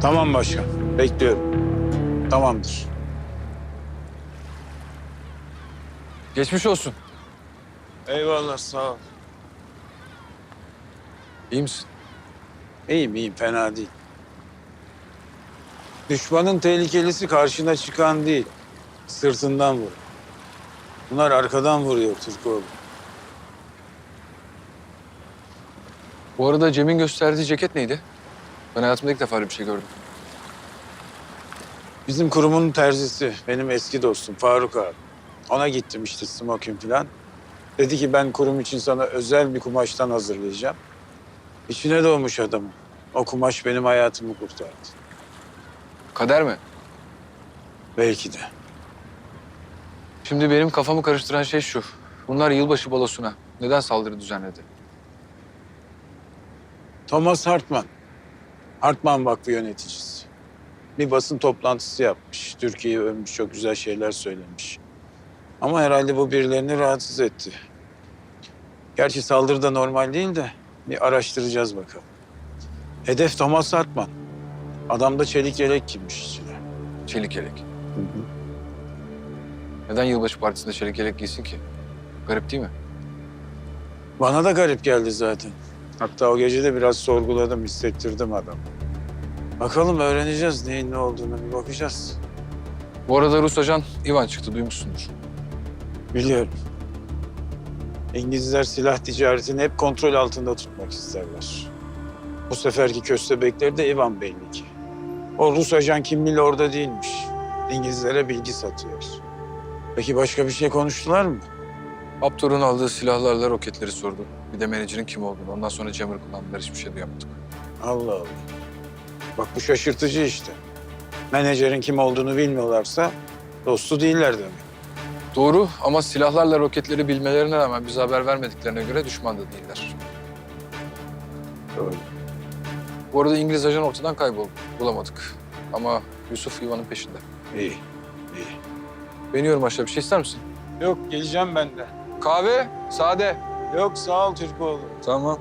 Tamam başkan. Bekliyorum. Tamamdır. Geçmiş olsun. Eyvallah sağ ol. İyi misin? İyiyim iyiyim fena değil. Düşmanın tehlikelisi karşına çıkan değil. Sırtından vur. Bunlar arkadan vuruyor Türkoğlu. Bu arada Cem'in gösterdiği ceket neydi? Ben hayatımda ilk defa öyle bir şey gördüm. Bizim kurumun terzisi, benim eski dostum Faruk abi. Ona gittim işte smoking falan. Dedi ki ben kurum için sana özel bir kumaştan hazırlayacağım. İçine doğmuş adamın. O kumaş benim hayatımı kurtardı. Kader mi? Belki de. Şimdi benim kafamı karıştıran şey şu. Bunlar yılbaşı balosuna neden saldırı düzenledi? Thomas Hartman. Hartman Vakfı yöneticisi. Bir basın toplantısı yapmış. Türkiye'yi övmüş, çok güzel şeyler söylemiş. Ama herhalde bu birilerini rahatsız etti. Gerçi saldırı da normal değil de bir araştıracağız bakalım. Hedef Thomas Hartman. Adamda çelik yelek giymiş içine. Çelik yelek. Neden yılbaşı partisinde çelik yelek giysin ki? Garip değil mi? Bana da garip geldi zaten. Hatta o gece de biraz sorguladım, hissettirdim adamı. Bakalım öğreneceğiz neyin ne olduğunu bir bakacağız. Bu arada Rus ajan Ivan çıktı duymuşsundur. Biliyorum. İngilizler silah ticaretini hep kontrol altında tutmak isterler. Bu seferki köstebekleri de Ivan belli ki. O Rus ajan kimliğiyle orada değilmiş. İngilizlere bilgi satıyor. Peki başka bir şey konuştular mı? Aptor'un aldığı silahlarla roketleri sordu. Bir de menajerin kim olduğunu. Ondan sonra Jammer kullandılar. Hiçbir şey duyamadık. Allah Allah. Bak bu şaşırtıcı işte. Menajerin kim olduğunu bilmiyorlarsa dostu değiller demek. Doğru ama silahlarla roketleri bilmelerine rağmen bize haber vermediklerine göre düşman da değiller. Doğru. Bu arada İngiliz ajan ortadan kayboldu. Bulamadık. Ama Yusuf Ivan'ın peşinde. İyi, iyi. Beniyorum aşağı. Bir şey ister misin? Yok geleceğim ben de. Kahve, sade. Yok sağ ol Türkoğlu. Tamam.